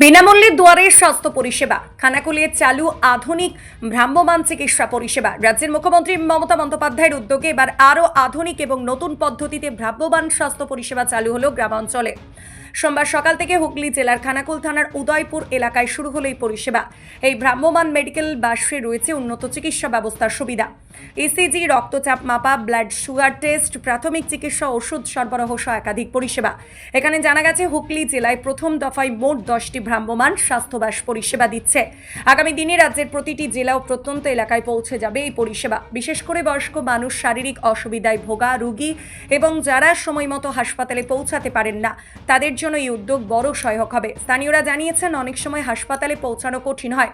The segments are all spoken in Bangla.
বিনামূল্যে দুয়ারে স্বাস্থ্য পরিষেবা, খানাকুলিয়ে চালু আধুনিক ভ্রাম্যমান চিকিৎসা পরিষেবা। রাজ্যের মুখ্যমন্ত্রী মমতা বন্দ্যোপাধ্যায়ের উদ্যোগে এবার আরও আধুনিক এবং নতুন পদ্ধতিতে ভ্রাম্যমান স্বাস্থ্য পরিষেবা চালু হলো গ্রামাঞ্চলে। সোমবার সকাল থেকে হুগলি জেলার খানাকুল থানার উদয়পুর এলাকায় শুরু হলো এই পরিষেবা। এই ভ্রাম্যমান মেডিকেল বাসে রয়েছে উন্নত চিকিৎসা ব্যবস্থার সুবিধা। ইসিজি রক্তচাপ মাপা, ব্লাড সুগার টেস্ট, প্রাথমিক চিকিৎসা, ওষুধ সরবরাহ সহ একাধিক পরিষেবা। এখানে জানা গেছে, হুগলি জেলায় প্রথম দফায় মোট দশটি ভ্রাম্যমাণ স্বাস্থ্যবাস পরিষেবা দিচ্ছে। আগামী দিনে রাজ্যের প্রতিটি জেলা ও প্রত্যন্ত এলাকায় পৌঁছে যাবে এই পরিষেবা। বিশেষ করে বয়স্ক মানুষ শারীরিক অসুবিধায় ভোগা, রোগী এবং যারা সময় মতো হাসপাতালে পৌঁছাতে পারেন না, তাদের জন্য এই উদ্যোগ বড় সহায়ক হবে। স্থানীয়রা জানিয়েছেন, অনেক সময় হাসপাতালে পৌঁছানো কঠিন হয়।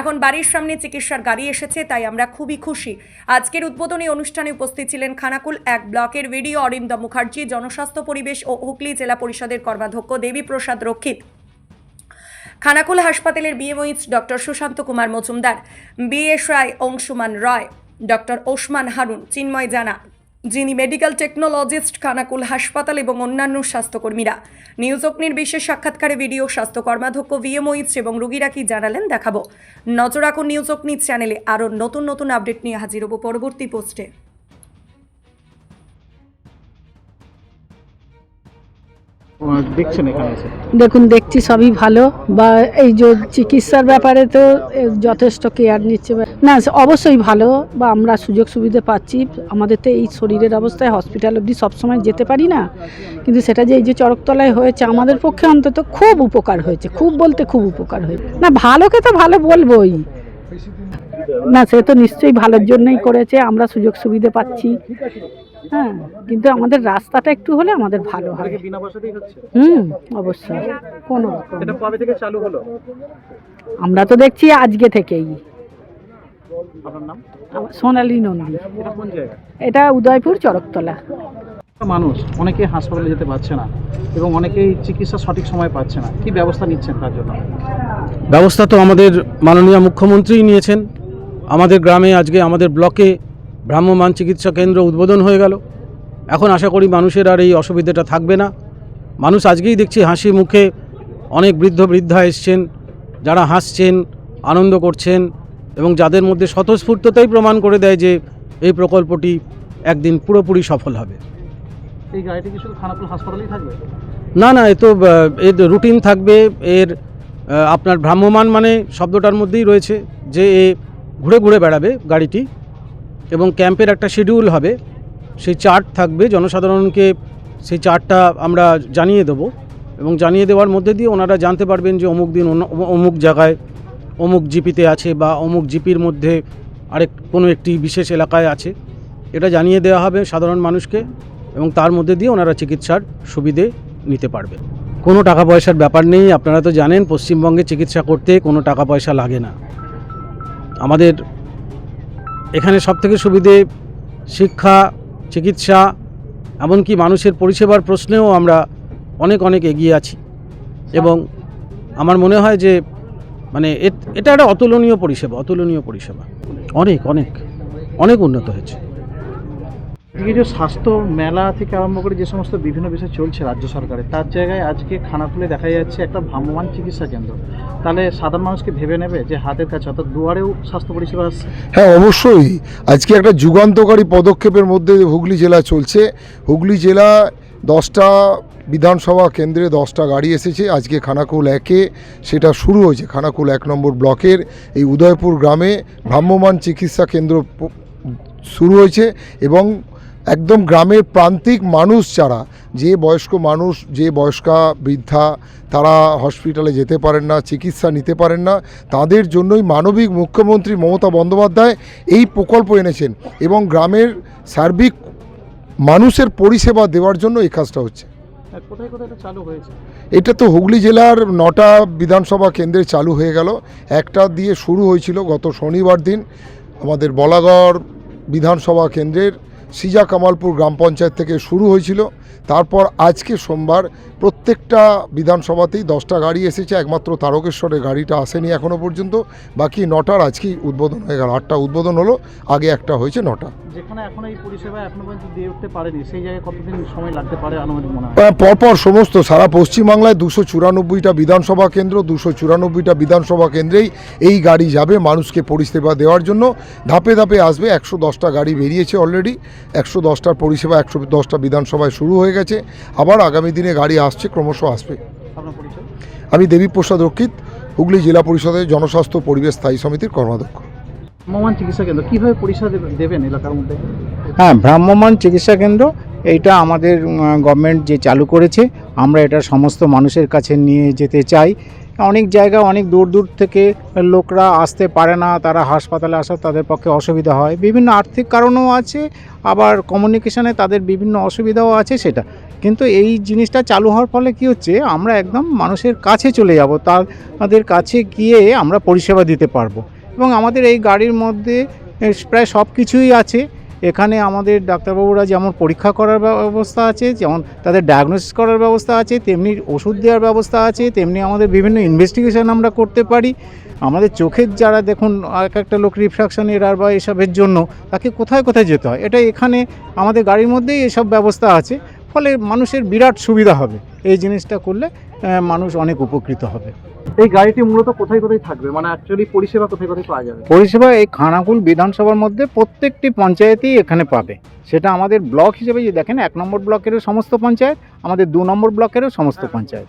এখন বাড়ির সামনে চিকিৎসার গাড়ি এসেছে, তাই আমরা খুবই খুশি। আজকের উদ্বোধনী অনুষ্ঠানে উপস্থিত ছিলেন খানাকুল, এক ব্লকের ভিডিও অরিন্দম মুখার্জি, জনস্বাস্থ্য, পরিবেশ ও হুগলি জেলা পরিষদের কর্মাধ্যক্ষ দেবী প্রসাদ রক্ষিত। খানাকুল হাসপাতালের BMOH doctor Sushanta Kumar Majumdar BSI Anshuman Roy, doctor Osman Harun, Chinmoy Jana যিনি মেডিকেল টেকনোলজিস্ট খানাকুল হাসপাতাল এবং অন্যান্য স্বাস্থ্যকর্মীরা। নিউজ অগ্নির বিশেষ সাক্ষাৎকারে ভিডিও স্বাস্থ্য কর্মাধ্যক্ষ ভিএমওইচ এবং রুগীরা কি জানালেন দেখাবো। নজর রাখুন নিউজ অগ্নি চ্যানেলে। আরও নতুন নতুন আপডেট নিয়ে হাজির হব পরবর্তী পোস্টে। দেখুন, দেখছি, সবই ভালো। বা এই যে চিকিৎসার ব্যাপারে তো যথেষ্ট কেয়ার নিচ্ছে। না অবশ্যই ভালো, বা আমরা সুযোগ সুবিধা পাচ্ছি। আমাদের তো এই শরীরের অবস্থায় হসপিটাল অবধি সবসময় যেতে পারি না। কিন্তু সেটা যে এই যে চরকতলায় হয়েছে, আমাদের পক্ষে অন্তত খুব উপকার হয়েছে। খুব বলতে খুব উপকার হয়েছে। না, ভালোকে তো ভালো বলবোই। না সে তো নিশ্চয়ই ভালোর জন্যই করেছে আমরা সুযোগ সুবিধা পাচ্ছি। হ্যাঁ কিন্তু আমাদের রাস্তাটা একটু হলে আমাদের ভালো হয়। হুম অবশ্যই। কোনো রকম। এটা কবে থেকে চালু হলো? আমরা তো দেখছি আজকে থেকেই। সোনালী নন্দী এটা কোন জায়গা? এটা উদয়পুর চরকতলা। মানুষ অনেকে হাসপাতালে যেতে পারছে না এবং অনেকেই চিকিৎসা সঠিক সময় পাচ্ছে না। কি ব্যবস্থা নিচ্ছেন তার জন্য? ব্যবস্থা তো আমাদের মাননীয় মুখ্যমন্ত্রীই নিয়েছেন। আমাদের গ্রামে আজকে আমাদের ব্লকে ভ্রাম্যমাণ চিকিৎসা কেন্দ্র উদ্বোধন হয়ে গেল। এখন আশা করি মানুষের আর এই অসুবিধাটা থাকবে না। মানুষ আজকেই দেখছি হাসি মুখে অনেক বৃদ্ধ বৃদ্ধা এসছেন যারা হাসছেন আনন্দ করছেন এবং যাদের মধ্যে স্বতঃস্ফূর্ততাই প্রমাণ করে দেয় যে এই প্রকল্পটি একদিন পুরোপুরি সফল হবে। এই গাড়িটি কি শুধু খানাকুল হাসপাতালেই থাকবে? না না এ তো এর রুটিন থাকবে। এর আপনার ভ্রাম্যমান মানে শব্দটার মধ্যেই রয়েছে যে এ ঘুরে ঘুরে বেড়াবে গাড়িটি এবং ক্যাম্পের একটা শিডিউল হবে। সেই চার্ট থাকবে, জনসাধারণকে সেই চার্টটা আমরা জানিয়ে দেব এবং জানিয়ে দেওয়ার মধ্যে দিয়ে ওনারা জানতে পারবেন যে অমুক দিন অমুক জায়গায় অমুক জিপিতে আছে বা অমুক জিপির মধ্যে আরেক কোনো একটি বিশেষ এলাকায় আছে। এটা জানিয়ে দেওয়া হবে সাধারণ মানুষকে এবং তার মধ্যে দিয়ে ওনারা চিকিৎসার সুবিধে নিতে পারবে কোনো টাকা পয়সার ব্যাপার নেই, আপনারা তো জানেন, পশ্চিমবঙ্গে চিকিৎসা করতে কোনো টাকা পয়সা লাগে না। আমাদের এখানে সবথেকে সুবিধে শিক্ষা, চিকিৎসা, এমনকি মানুষের পরিষেবার প্রশ্নেও আমরা অনেক অনেক এগিয়ে আছি। এবং আমার মনে হয় যে মানে এটা একটা অতুলনীয় পরিষেবা অতুলনীয় পরিষেবা। অনেক অনেক অনেক উন্নত হয়েছে। এই যে স্বাস্থ্য মেলা থেকে আরম্ভ করে যে সমস্ত বিভিন্ন বিষয় চলছে রাজ্য সরকারের, তার জায়গায় আজকে খানাকুলে দেখা যাচ্ছে একটা ভ্রাম্যমান চিকিৎসা কেন্দ্র। তাহলে সাধারণ মানুষকে ভেবে নেবে যে হাতের কাছে, অর্থাৎ দুয়ারেও স্বাস্থ্য পরিষেবা আসছে হ্যাঁ অবশ্যই। আজকে একটা যুগান্তকারী পদক্ষেপের মধ্যে হুগলি জেলা চলছে। হুগলি জেলা দশটা বিধানসভা কেন্দ্রে দশটা গাড়ি এসেছে। আজকে খানাকুল একে সেটা শুরু হয়েছে। খানাকুল এক নম্বর ব্লকের এই উদয়পুর গ্রামে ভ্রাম্যমান চিকিৎসা কেন্দ্র শুরু হয়েছে এবং একদম গ্রামের প্রান্তিক মানুষ যারা যে বয়স্ক মানুষ যে বয়স্কা বৃদ্ধা তারা হসপিটালে যেতে পারেন না চিকিৎসা নিতে পারেন না তাদের জন্যই মানবিক মুখ্যমন্ত্রী মমতা বন্দ্যোপাধ্যায় এই প্রকল্প এনেছেন এবং গ্রামের সার্বিক মানুষের পরিষেবা দেওয়ার জন্য এই কাজটা হচ্ছে। এটা এটা তো হুগলি জেলার নটা বিধানসভা কেন্দ্রে চালু হয়ে গেল। একটা দিয়ে শুরু হয়েছিল গত শনিবার দিন। আমাদের বলাগড় বিধানসভা কেন্দ্রের সিজা কামালপুর গ্রাম পঞ্চায়েত থেকে শুরু হয়েছিল। তারপর আজকে সোমবার প্রত্যেকটা বিধানসভাতেই দশটা গাড়ি এসেছে একমাত্র তারকেশ্বরের গাড়িটা আসেনি এখনও পর্যন্ত। বাকি নটার আজকেই উদ্বোধন হয়ে গেল। আটটা উদ্বোধন হলো আগে একটা হয়েছে নটা। যেখানে এখন এই পরিষেবা এখনও পর্যন্ত দিয়ে উঠতে পারেনি সেই জায়গায় কতদিন সময় লাগতে পারে আনুমানিক মনে হয়? পরপর সমস্ত সারা পশ্চিমবাংলায় দুশো চুরানব্বইটা বিধানসভা কেন্দ্র দুশো চুরানব্বইটা বিধানসভা কেন্দ্রেই এই গাড়ি যাবে মানুষকে পরিষেবা দেওয়ার জন্য। ধাপে ধাপে আসবে একশো দশটা গাড়ি বেরিয়েছে অলরেডি একশো দশটার পরিষেবা একশো দশটা বিধানসভায় শুরু হয়ে গেছে। আবার আগামী দিনে গাড়ি আসছে ক্রমশ আসবে। আপনার পরিচয়? আমি দেবীপ্রসাদ রক্ষিত হুগলি জেলা পরিষদের জনস্বাস্থ্য পরিবেশ স্থায়ী সমিতির কর্মাধ্যক্ষ। ভ্রাম্যমান চিকিৎসা কেন্দ্র কীভাবে পরিষেবা দেবেন এলাকার মধ্যে? হ্যাঁ ভ্রাম্যমান চিকিৎসা কেন্দ্র এইটা আমাদের গভর্নমেন্ট যে চালু করেছে আমরা এটা সমস্ত মানুষের কাছে নিয়ে যেতে চাই। অনেক জায়গা অনেক দূর দূর থেকে লোকরা আসতে পারে না তারা হাসপাতালে আসা তাদের পক্ষে অসুবিধা হয়। বিভিন্ন আর্থিক কারণও আছে আবার কমিউনিকেশনে তাদের বিভিন্ন অসুবিধাও আছে সেটা। কিন্তু এই জিনিসটা চালু হওয়ার ফলে কি হচ্ছে, আমরা একদম মানুষের কাছে চলে যাব তাদের কাছে গিয়ে আমরা পরিষেবা দিতে পারব। এবং আমাদের এই গাড়ির মধ্যে প্রায় সব কিছুই আছে। এখানে আমাদের ডাক্তারবাবুরা যেমন পরীক্ষা করার ব্যবস্থা আছে, যেমন তাদের ডায়াগনোসিস করার ব্যবস্থা আছে, তেমনি ওষুধ দেওয়ার ব্যবস্থা আছে, তেমনি আমাদের বিভিন্ন ইনভেস্টিগেশন আমরা করতে পারি। আমাদের চোখের যারা দেখুন, এক একটা লোক রিফ্রাকশন এরার বা এসবের জন্য, তাকে কোথায় কোথায় যেতে হয়? এটা এখানে আমাদের গাড়ির মধ্যেই এসব ব্যবস্থা আছে। ফলে মানুষের বিরাট সুবিধা হবে। এই জিনিসটা করলে মানুষ অনেক উপকৃত হবে। এই গাড়িটি মূলত কোথায় কোথায় থাকবে? মানে অ্যাকচুয়ালি পরিষেবা কোথায় কোথায় পাওয়া যাবে? পরিষেবা এই খানাকুল বিধানসভার মধ্যে প্রত্যেকটি পঞ্চায়েতই এখানে পাবে। সেটা আমাদের ব্লক হিসেবে যে দেখেন এক নম্বর ব্লকেরও সমস্ত পঞ্চায়েত আমাদের দু নম্বর ব্লকেরও সমস্ত পঞ্চায়েত।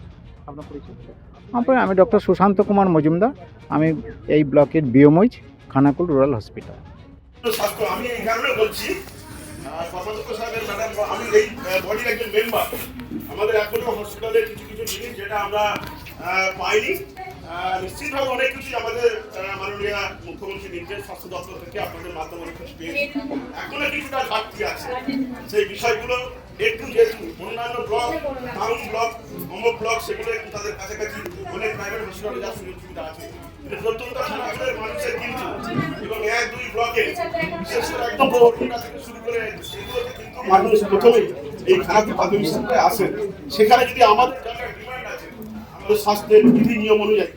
আপনার আমি ডক্টর সুশান্ত কুমার মজুমদার। আমি এই ব্লকের বিওমইজ খানাকুল রুরাল হসপিটাল। আমি এই কারণে বলছি আমি এই বডির একজন মেম্বার আমাদের এখনও হসপিটালে কিছু কিছু জিনিস যেটা আমরা পাইনি। নিশ্চিতভাবে অনেক কিছুই আমাদের মাননীয় মুখ্যমন্ত্রী নির্দেশ স্বাস্থ্য দপ্তর থেকে আপনাদের মাধ্যমে অনেক কিছু পেয়েছি। এখনও কিছুটা ঘাটতি আছে। সেই বিষয়গুলো একটু যেহেতু অন্যান্য ব্লক টাউন ব্লক অমুক ব্লক সেগুলো একটু তাদের কাছাকাছি অনেক প্রাইভেট হসপিটালে যাওয়ার সুযোগ সুবিধা আছে প্রত্যন্ত খানাকুলের মানুষের কিন্তু এবং এক দুই ব্লকে বিশেষ করে একদম শুরু করে কিন্তু মানুষ প্রথমেই এই খানাকুল প্রাথমিক স্কুলে আসেন। সেখানে যদি আমাদের ডিমান্ড আছে আমাদের স্বাস্থ্যের বিধি নিয়ম অনুযায়ী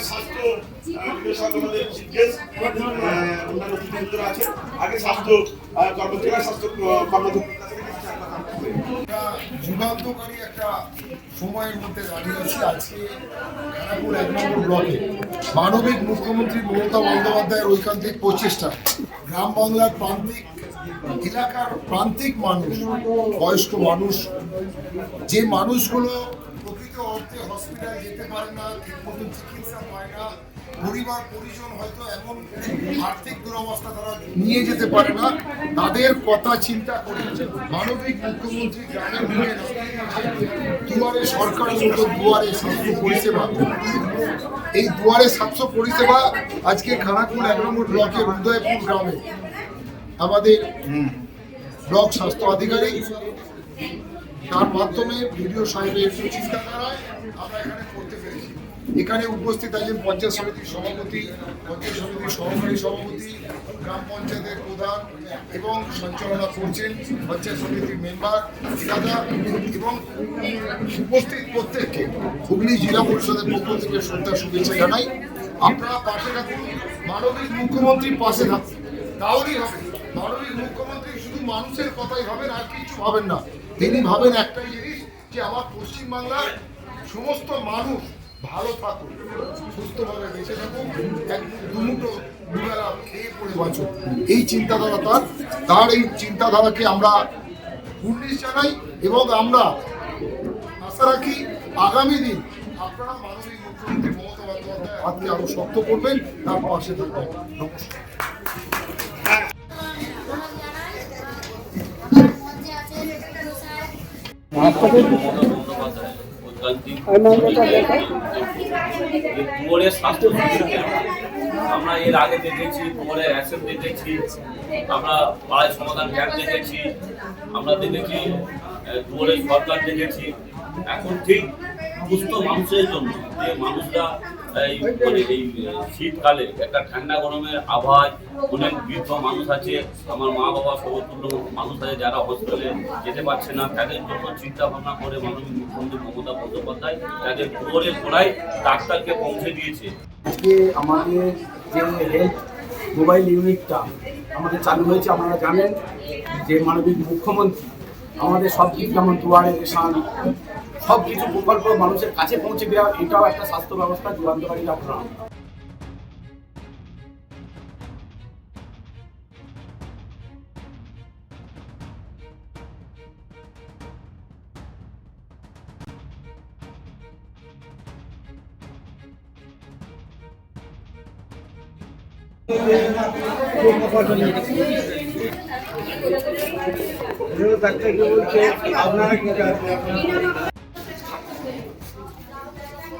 স্বাস্থ্য আছে আগে স্বাস্থ্য কর্মচারী স্বাস্থ্য আহ, কর্মচারীর কাছ থেকে কিছু কথা বলতে হবে। যুগান্তকারী একটা সময়ের মধ্যে দাঁড়িয়ে আছি। আজকে খানাকুল এক নম্বর ব্লকে মানবিক মুখ্যমন্ত্রী মমতা বন্দ্যোপাধ্যায়ের ঐকান্তিক প্রচেষ্টা। গ্রাম বাংলার প্রান্তিক এলাকার প্রান্তিক মানুষ, বয়স্ক মানুষ, যে মানুষগুলো প্রকৃত অর্থে হসপিটাল যেতে পারে না, ঠিক চিকিৎসা পরিবার, পরিজন হয়তো এমন আর্থিক দুরবস্থা তারা নিয়ে যেতে পারে না। তাদের কথা চিন্তা করে মানবিক মুখ্যমন্ত্রী গ্রামের মুখে দুয়ারে সরকার মতো দুয়ারে স্বাস্থ্য পরিষেবা। এই দুয়ারে স্বাস্থ্য পরিষেবা আজকে খানাকুল এক নম্বর ব্লকের উদয়পুর গ্রামে। আমাদের ব্লক স্বাস্থ্য আধিকারিক, তার মাধ্যমে ভিডিও সাহেবের চিন্তাধারায় আমরা এখানে করতে এখানে উপস্থিত আছেন পঞ্চায়েত সমিতির সভাপতি, পঞ্চায়েত সমিতির সহকারী সভাপতি, গ্রাম পঞ্চায়েতের প্রধান এবং সঞ্চালনা করছেন পঞ্চায়েত সমিতির মেম্বার দাদা এবং উপস্থিত প্রত্যেককে হুগলি জেলা পরিষদের পক্ষ থেকে শ্রদ্ধা, শুভেচ্ছা জানাই। আপনারা পাশে থাকুন, মানবিক মুখ্যমন্ত্রীর পাশে থাকুন। তাহলেই হবে মানবিক মুখ্যমন্ত্রী শুধু মানুষের কথাই ভাবেন, আর কিছু ভাবেন না। তিনি ভাবেন একটাই জিনিস, যে আমার পশ্চিমবাংলার সমস্ত মানুষ ভালো থাকুক সুস্থভাবে বেঁচে থাকুক এক দুমুটো দুবেলা খেয়ে পড়ে বাঁচুক এই চিন্তাধারা তার। তার এই চিন্তাধারাকে আমরা উন্নিশ জানাই এবং আমরা আশা রাখি আগামী দিন আপনারা মাননীয় মুখ্যমন্ত্রী মমতা বন্দ্যোপাধ্যায় হাতকে আরও শক্ত করবেন, তার পাশে থাকবেন। নমস্কার। দুয়ারের স্বাস্থ্য আমরা এর আগে দেখেছি দুয়ারের অ্যাসেট দেখেছি, আমরা পাড়ায় সমাধান ক্যাম্প দেখেছি, আমরা দেখেছি দুয়ারের সরকার দেখেছি। এখন ঠিক সুস্থ মানুষের জন্য, যে মানুষরা শীতকালে একটা ঠান্ডা গরমের আবহাওয়ায় অনেক বৃদ্ধ মানুষ আছে, আমার মা বাবা সমতুল্য মানুষ আছে যারা হসপিটালে যেতে পারছে না, তাদের জন্য চিন্তা ভাবনা করে মাননীয় মুখ্যমন্ত্রী মমতা বন্দ্যোপাধ্যায় তাদের ঘরে ঘোড়ায় ডাক্তারকে পৌঁছে দিয়েছে। আজকে আমাদের যে হেলথ মোবাইল ইউনিটটা আমাদের চালু হয়েছে, আপনারা জানেন যে মাননীয় মুখ্যমন্ত্রী আমাদের সব কিছু যেমন দুয়ারে সব কিছু প্রকল্প মানুষের কাছে পৌঁছে দেওয়া এটাও একটা স্বাস্থ্য ব্যবস্থা যুগান্তকারী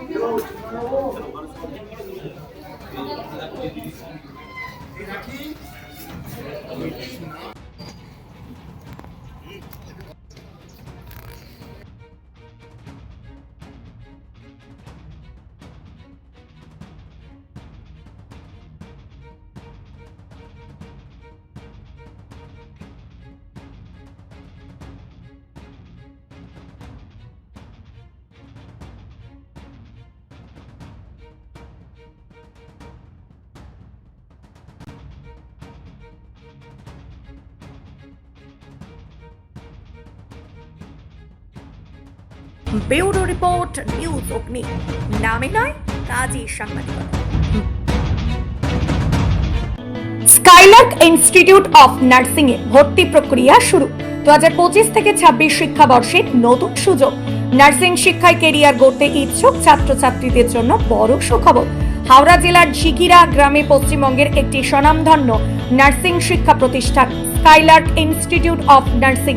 ঘটনা ব্যুরো রিপোর্ট, নিউজ অগ্নি। নামে নয়, কাজী সাংবাদিকতা। স্কাইলার্ক ইনস্টিটিউট অফ নার্সিং এ ভর্তি প্রক্রিয়া শুরু। দু হাজার পঁচিশ থেকে ছাব্বিশ শিক্ষাবর্ষে নতুন সুযোগ। নার্সিং শিক্ষায় কেরিয়ার গড়তে ইচ্ছুক ছাত্রছাত্রীদের জন্য বড় সুখবর। হাওড়া জেলার ঝিকিরা গ্রামে পশ্চিমবঙ্গের একটি স্বনামধন্য নার্সিং শিক্ষা প্রতিষ্ঠান স্কাইলার্ক ইনস্টিটিউট অফ নার্সিং।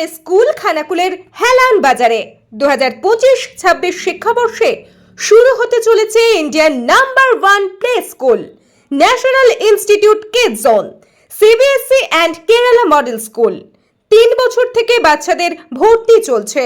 মানের স্কুল খানাকুলের হেলান বাজারে। দু হাজার পঁচিশ ছাব্বিশ শিক্ষাবর্ষে শুরু হতে চলেছে ইন্ডিয়ার number one play school, National Institute Kid Zone CBSE and Kerala model school. তিন বছর থেকে বাচ্চাদের ভর্তি চলছে।